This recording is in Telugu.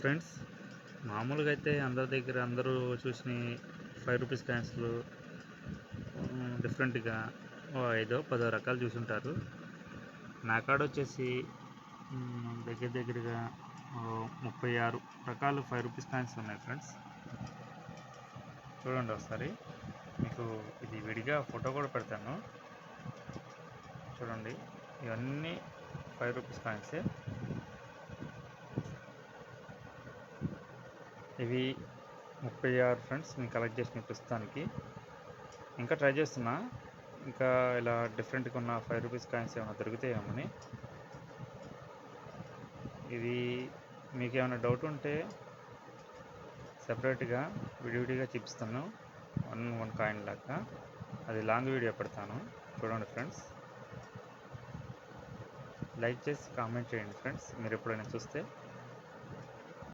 ఫ్రెండ్స్ మామూలుగా అయితే అందరి దగ్గర అందరూ చూసిన ఫైవ్ రూపీస్ కాయిన్స్లు డిఫరెంట్గా ఓ ఐదో పదో రకాలు చూసుంటారు. నా కాడ వచ్చేసి దగ్గర దగ్గరగా ముప్పై ఆరు రకాలు ఫైవ్ రూపీస్ కాయిన్స్ ఉన్నాయి ఫ్రెండ్స్. చూడండి ఒకసారి. మీకు ఇది విడిగా ఫోటో కూడా పెడతాను. చూడండి. ఇవన్నీ ఫైవ్ రూపీస్ కాయిన్సే ఇవి ముప్పై ఆరు ఫ్రెండ్స్ నేను కలెక్ట్ చేసిన ప్రస్తుతానికి. ఇంకా ట్రై చేస్తున్నా. ఇంకా ఇలా డిఫరెంట్గా ఉన్న ఫైవ్ రూపీస్ కాయిన్స్ ఏమైనా దొరుకుతాయేమని ఇది మీకు ఏమైనా డౌట్ ఉంటే సపరేట్గా విడివిడిగా చూపిస్తాను. వన్ వన్ కాయిన్ లాగా. అది లాంగ్ వీడియో పెడతాను. చూడండి ఫ్రెండ్స్. లైక్ చేసి కామెంట్ చేయండి ఫ్రెండ్స్. మీరు ఎప్పుడైనా చూస్తే